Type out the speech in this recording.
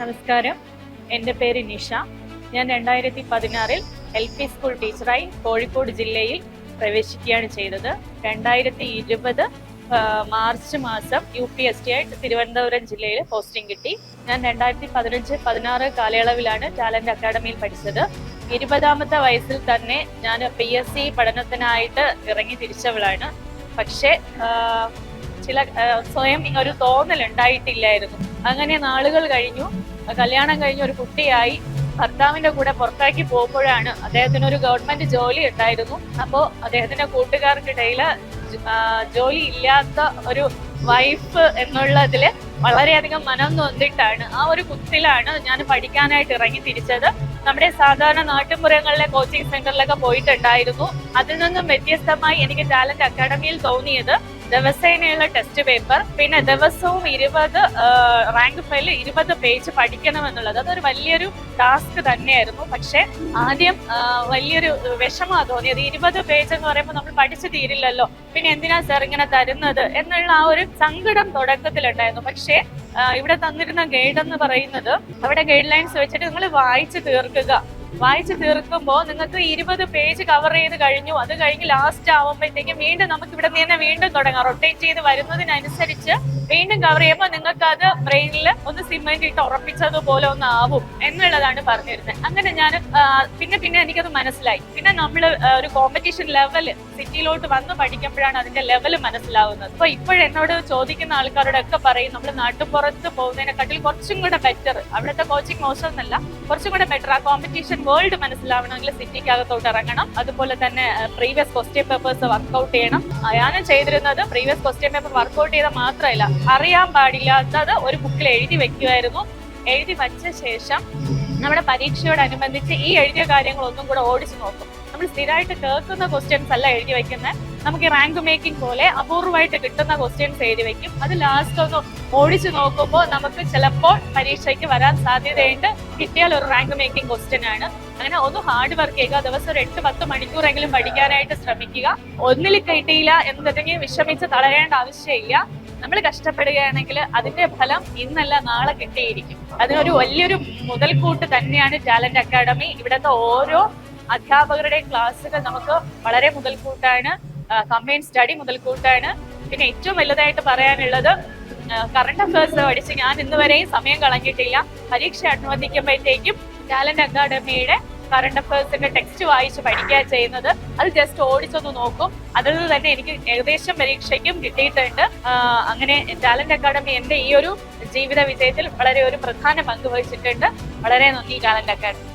നമസ്കാരം. എന്റെ പേര് നിഷ. ഞാൻ രണ്ടായിരത്തി പതിനാറിൽ എൽ പി സ്കൂൾ ടീച്ചറായി കോഴിക്കോട് ജില്ലയിൽ പ്രവേശിക്കുകയാണ് ചെയ്തത്. രണ്ടായിരത്തി ഇരുപത് മാർച്ച് മാസം യു പി എസ് ടി ആയിട്ട് തിരുവനന്തപുരം ജില്ലയിൽ പോസ്റ്റിംഗ് കിട്ടി. ഞാൻ രണ്ടായിരത്തി പതിനഞ്ച് പതിനാറ് കാലയളവിലാണ് ടാലന്റ് അക്കാഡമിയിൽ പഠിച്ചത്. ഇരുപതാമത്തെ വയസ്സിൽ തന്നെ ഞാൻ പി എസ് സി പഠനത്തിനായിട്ട് ഇറങ്ങി തിരിച്ചവളാണ്. പക്ഷേ ചില സ്വയം ഒരു തോന്നൽ ഉണ്ടായിട്ടില്ലായിരുന്നു അങ്ങനെ നാളുകൾ കഴിഞ്ഞു. കല്യാണം കഴിഞ്ഞ് ഒരു കുട്ടിയായി. ഭർത്താവിന്റെ കൂടെ പുറത്താക്കി പോകുമ്പോഴാണ് അദ്ദേഹത്തിന് ഒരു ഗവൺമെന്റ് ജോലി ഉണ്ടായിരുന്നു. അപ്പോ അദ്ദേഹത്തിന്റെ കൂട്ടുകാർക്കിടയിൽ ജോലി ഇല്ലാത്ത ഒരു വൈഫ് എന്നുള്ളതിൽ വളരെയധികം മനം നൊന്തിട്ടാണ് ആ ഒരു കുത്തിലാണ് ഞാൻ പഠിക്കാനായിട്ട് ഇറങ്ങി തിരിച്ചത്. നമ്മുടെ സാധാരണ നാട്ടുമ്പുറങ്ങളിലെ കോച്ചിങ് സെന്ററിലൊക്കെ പോയിട്ടുണ്ടായിരുന്നു. അതിൽ നിന്നും വ്യത്യസ്തമായി എനിക്ക് ടാലന്റ് അക്കാഡമിയിൽ തോന്നിയത് ദിവസേനയുള്ള ടെസ്റ്റ് പേപ്പർ പിന്നെ ദിവസവും ഇരുപത് റാങ്ക് ഫയൽ ഇരുപത് പേജ് പഠിക്കണം എന്നുള്ളത് അതൊരു വലിയൊരു ടാസ്ക് തന്നെയായിരുന്നു. പക്ഷെ ആദ്യം വലിയൊരു വിഷമമാണ് തോന്നിയത്. ഇരുപത് പേജ് എന്ന് പറയുമ്പോൾ നമ്മൾ പഠിച്ചു തീരില്ലല്ലോ. പിന്നെ എന്തിനാ സാർ ഇങ്ങനെ തരുന്നത് എന്നുള്ള ആ ഒരു സങ്കടം തുടക്കത്തിലുണ്ടായിരുന്നു. പക്ഷേ ഇവിടെ തന്നിരുന്ന ഗൈഡ് എന്ന് പറയുന്നത് അവിടെ ഗൈഡ് ലൈൻസ് വെച്ചിട്ട് നിങ്ങൾ വായിച്ചു തീർക്കുക. വായിച്ചു തീർക്കുമ്പോൾ നിങ്ങൾക്ക് ഇരുപത് പേജ് കവർ ചെയ്ത് കഴിഞ്ഞു. അത് കഴിഞ്ഞ് ലാസ്റ്റ് ആവുമ്പോഴത്തേക്കും വീണ്ടും നമുക്ക് ഇവിടെ നിന്ന് വീണ്ടും തുടങ്ങാം. റൊട്ടേറ്റ് ചെയ്ത് വരുന്നതിനനുസരിച്ച് വീണ്ടും കവർ ചെയ്യുമ്പോൾ നിങ്ങൾക്ക് അത് ബ്രെയിനിൽ ഒന്ന് സിമെന്റ് ഇട്ട് ഉറപ്പിച്ചതുപോലെ ഒന്ന് ആവും എന്നുള്ളതാണ് പറഞ്ഞിരുന്നത്. അങ്ങനെ ഞാൻ പിന്നെ പിന്നെ എനിക്കത് മനസ്സിലായി. പിന്നെ നമ്മൾ ഒരു കോമ്പറ്റീഷൻ ലെവൽ സിറ്റിയിലോട്ട് വന്ന് പഠിക്കുമ്പോഴാണ് അതിന്റെ ലെവൽ മനസ്സിലാവുന്നത്. അപ്പൊ ഇപ്പോഴെന്നോട് ചോദിക്കുന്ന ആൾക്കാരോടൊക്കെ പറയും നമ്മൾ നാട്ടുപുറത്ത് പോകുന്നതിനെക്കാട്ടിൽ കുറച്ചും കൂടെ ബെറ്റർ അവിടുത്തെ കോച്ചിങ് മോശം എന്നല്ല കുറച്ചും കൂടെ ബെറ്റർ ആ കോമ്പറ്റീഷൻ വേൾഡ് മനസ്സിലാവണമെങ്കിൽ സിറ്റിക്കകത്തോട്ട് ഇറങ്ങണം. അതുപോലെ തന്നെ പ്രീവിയസ് ക്വസ്റ്റ്യൻ പേപ്പേഴ്സ് വർക്ക്ഔട്ട് ചെയ്യണം. ഞാനും ചെയ്തിരുന്നത് പ്രീവിയസ് ക്വസ്റ്റ്യൻ പേപ്പർ വർക്ക്ഔട്ട് ചെയ്താൽ മാത്രമല്ല അറിയാൻ പാടില്ലാത്തത് ഒരു ബുക്കിൽ എഴുതി വെക്കുമായിരുന്നു എഴുതി വച്ച ശേഷം നമ്മുടെ പരീക്ഷയോടനുബന്ധിച്ച് ഈ എഴുതിയ കാര്യങ്ങൾ ഒന്നും കൂടെ ഓടിച്ചു നോക്കും. നമ്മൾ സ്ഥിരമായിട്ട് കേൾക്കുന്ന ക്വസ്റ്റ്യൻസ് അല്ല എഴുതി വെക്കുന്നത് നമുക്ക് ഈ റാങ്ക് മേക്കിംഗ് പോലെ അപൂർവമായിട്ട് കിട്ടുന്ന ക്വസ്റ്റ്യൻസ് എഴുതി വെക്കും. അത് ലാസ്റ്റ് ഒന്ന് ഓടിച്ചു നോക്കുമ്പോൾ നമുക്ക് ചിലപ്പോൾ പരീക്ഷയ്ക്ക് വരാൻ സാധ്യതയുണ്ട്. കിട്ടിയാൽ ഒരു റാങ്ക് മേക്കിംഗ് ക്വസ്റ്റ്യൻ ആണ്. അങ്ങനെ ഒന്ന് ഹാർഡ് വർക്ക് ചെയ്യുക ദിവസം ഒരു എട്ട് പത്ത് മണിക്കൂറെങ്കിലും പഠിക്കാനായിട്ട് ശ്രമിക്കുക. ഒന്നിൽ കിട്ടിയില്ല എന്നുണ്ടെങ്കിൽ വിഷമിച്ച് തളരേണ്ട ആവശ്യമില്ല. നമ്മൾ കഷ്ടപ്പെടുകയാണെങ്കിൽ അതിന്റെ ഫലം ഇന്നല്ല നാളെ കിട്ടിയിരിക്കും. അതിനൊരു വലിയൊരു മുതൽക്കൂട്ട് തന്നെയാണ് ടാലന്റ് അക്കാഡമി ഇവിടുത്തെ ഓരോ അധ്യാപകരുടെയും ക്ലാസ്സുകൾ നമുക്ക് വളരെ മുതൽക്കൂട്ടാണ്. കമ്പൈൻ സ്റ്റഡി മുതൽക്കൂട്ടാണ് പിന്നെ ഏറ്റവും വലുതായിട്ട് പറയാനുള്ളത് കറണ്ട് അഫയേഴ്സ് പഠിച്ച് ഞാൻ ഇന്ന് വരെയും സമയം കളഞ്ഞിട്ടില്ല. പരീക്ഷ അനുവദിക്കുമ്പോഴത്തേക്കും ടാലന്റ് അക്കാഡമിയുടെ കറണ്ട് അഫയേഴ്സിന്റെ ടെക്സ്റ്റ് വായിച്ച് പഠിക്കുക ചെയ്യുന്നത്. അത് ജസ്റ്റ് ഓടിച്ചൊന്ന് നോക്കും. അതിൽ നിന്ന് തന്നെ എനിക്ക് ഏകദേശം പരീക്ഷയ്ക്കും കിട്ടിയിട്ടുണ്ട്. അങ്ങനെ ടാലന്റ് അക്കാഡമി എന്റെ ഈ ഒരു ജീവിത വിജയത്തിൽ വളരെ ഒരു പ്രധാന പങ്ക് വഹിച്ചിട്ടുണ്ട്. വളരെ നന്ദി ടാലന്റ് അക്കാഡമി